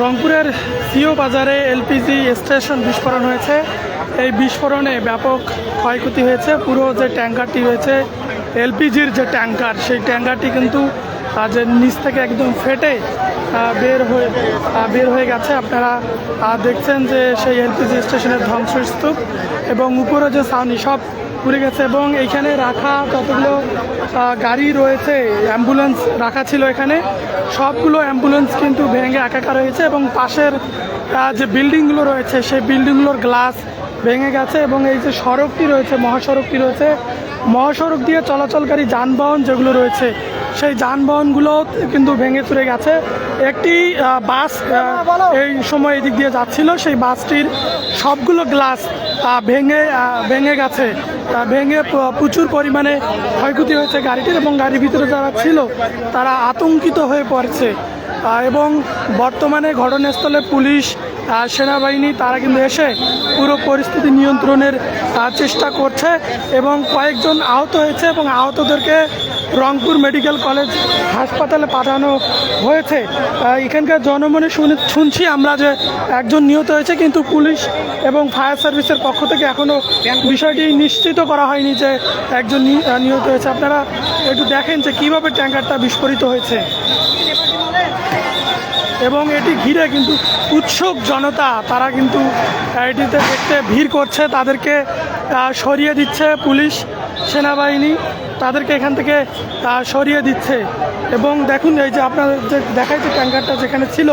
রংপুরের সিও বাজারে LPG station বিস্ফোরণ হয়েছে। এই বিস্ফোরণে ব্যাপক ক্ষয়ক্ষতি হয়েছে। পুরো যে ট্যাঙ্কারটি রয়েছে, এলপিজির যে ট্যাঙ্কার, সেই ট্যাঙ্কারটি কিন্তু যে নিচ থেকে একদম ফেটে বের হয়ে বের হয়ে গেছে। আপনারা দেখছেন যে সেই এলপিজি স্টেশনের ধ্বংসস্তূপ এবং উপরে যে ছাউনি সব পুড়ে গেছে এবং এইখানে রাখা যতগুলো আহ, গাড়ি রয়েছে অ্যাম্বুলেন্স রাখা ছিল এখানে। সবগুলো অ্যাম্বুলেন্স কিন্তু ভেঙে একাকার হয়েছে এবং পাশের যে বিল্ডিংগুলো রয়েছে সেই বিল্ডিংগুলোর গ্লাস ভেঙে গেছে এবং এই যে সড়কটি রয়েছে মহাসড়কটি রয়েছে মহাসড়ক দিয়ে চলাচলকারী যানবাহন যেগুলো রয়েছে সেই যানবাহনগুলো কিন্তু ভেঙে চুরে গেছে। একটি বাস এই সময় এদিক দিয়ে যাচ্ছিল সেই বাসটির সবগুলো গ্লাস ভেঙে ভেঙে গেছে। ভেঙে প্রচুর পরিমাণে ক্ষয়ক্ষতি হয়েছে গাড়িটির এবং গাড়ির ভিতরে যারা ছিল, তারা আতঙ্কিত হয়ে পড়ছে। এবং বর্তমানে ঘটনাস্থলে পুলিশ সেনাবাহিনী, তারা কিন্তু এসে পুরো পরিস্থিতি নিয়ন্ত্রণের চেষ্টা করছে এবং কয়েকজন আহত হয়েছে এবং আহতদেরকে রংপুর মেডিকেল কলেজ হাসপাতালে পাঠানো হয়েছে। এখানকার জনমনে শুনে শুনছি আমরা যে একজন নিহত হয়েছে, কিন্তু পুলিশ এবং ফায়ার সার্ভিসের পক্ষ থেকে এখনও বিষয়টি নিশ্চিত করা হয়নি যে একজন নিহত হয়েছে। আপনারা একটু দেখেন যে কীভাবে ট্যাঙ্কারটা বিস্ফোরিত হয়েছে। এবং এটি ঘিরে কিন্তু উৎসুক জনতা, তারা কিন্তু এটিতে দেখতে ভিড় করছে। তাদেরকে সরিয়ে দিচ্ছে পুলিশ, সেনাবাহিনী। তাদেরকে এখান থেকে সরিয়ে দিচ্ছে। এবং দেখুন, এই যে আপনার যে দেখাই যে ট্যাঙ্কারটা যেখানে ছিল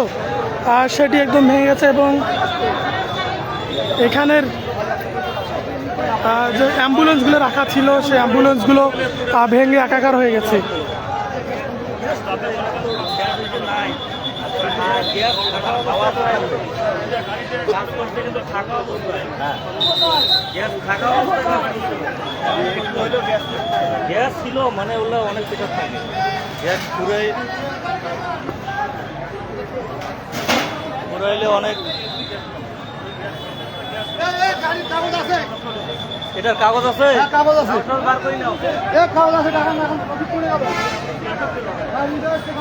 সেটি একদম ভেঙে গেছে এবং এখানের যে অ্যাম্বুলেন্সগুলো রাখা ছিল, সেই অ্যাম্বুলেন্সগুলো ভেঙে একাকার হয়ে গেছে। গ্যাস ছিল মানে ওগুলো অনেক পেছন থাকে গ্যাস পুরাই পুরাইলে অনেক কাগজ আছে। কাগজ আছে? বার করি নাও। এ কাগজ আছে টাকা না এখন কপি করে যাবে। হ্যাঁ কাগজ আছে।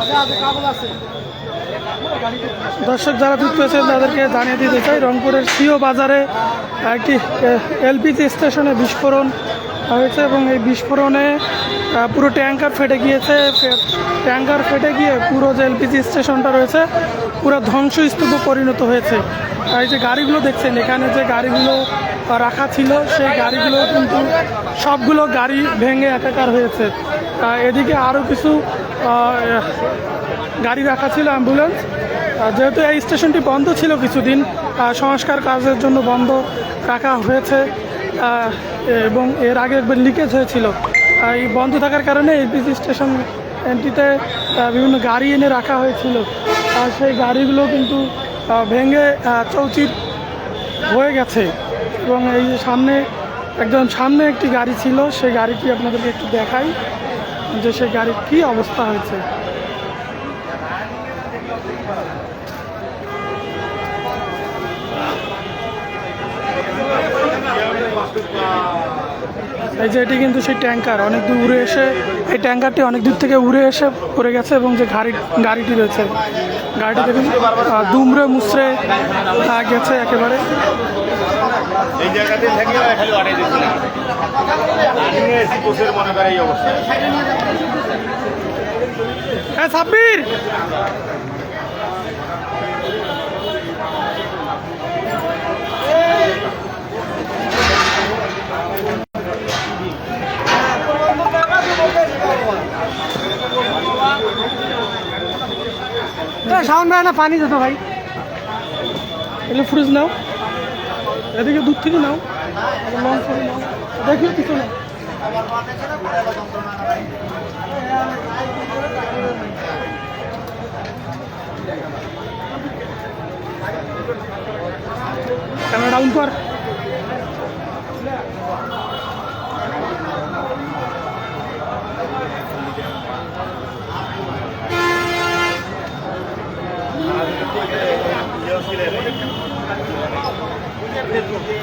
আছে আছে কাগজ আছে। দর্শক যারা যুক্ত আছেন তাদেরকে জানিয়ে দিতে চাই রংপুরের সিও বাজারে একটি এলপিজি স্টেশনে বিস্ফোরণ। হয়েছে এবং এই বিস্ফোরণে পুরো ট্যাঙ্কার ফেটে গিয়েছে ট্যাঙ্কার ফেটে গিয়ে পুরো যে এলপিজি স্টেশনটা রয়েছে, পুরো ধ্বংসস্তূপে পরিণত হয়েছে। এই যে গাড়িগুলো দেখছেন, এখানে যে গাড়িগুলো রাখা ছিল, সেই গাড়িগুলো কিন্তু সবগুলো গাড়ি ভেঙে একাকার হয়েছে। এদিকে আরও কিছু গাড়ি রাখা ছিল, অ্যাম্বুলেন্স। যেহেতু এই স্টেশনটি বন্ধ ছিল কিছুদিন সংস্কার কাজের জন্য বন্ধ রাখা হয়েছে। এবং এর আগে একবার লিকেজ হয়েছিল। এই বন্ধ থাকার কারণে এলপিজি স্টেশন এনটিতে বিভিন্ন গাড়ি এনে রাখা হয়েছিল। আর সেই গাড়িগুলো কিন্তু ভেঙে চৌচির হয়ে গেছে। এবং এই সামনে, একদম সামনে একটি গাড়ি ছিল, সেই গাড়িটি আপনাদেরকে একটু দেখাই যে সেই গাড়ির কী অবস্থা হয়েছে। এই যে এটি কিন্তু সেই ট্যাঙ্কার অনেক দূর উড়ে এসে এই ট্যাঙ্কারটি অনেক দূর থেকে উড়ে এসে পড়ে গেছে এবং যে গাড়ি গাড়িটি রয়েছে গাড়িটি দেখুন দুমড়ে মুচড়ে গেছে একেবারে। এই জায়গাতে থেকে খালি অর্ডার দিচ্ছিলাম রানিং এসি কোচের মনে করে এই অবস্থা। হ্যাঁ সাব্বির! সাউন্ড ভাই না পানি যেত ভাই। এগুলো ফ্রিজ নাও। এদিকে দুধ থেকে নাও। নাও কিছু না। ডাউন কর। metros.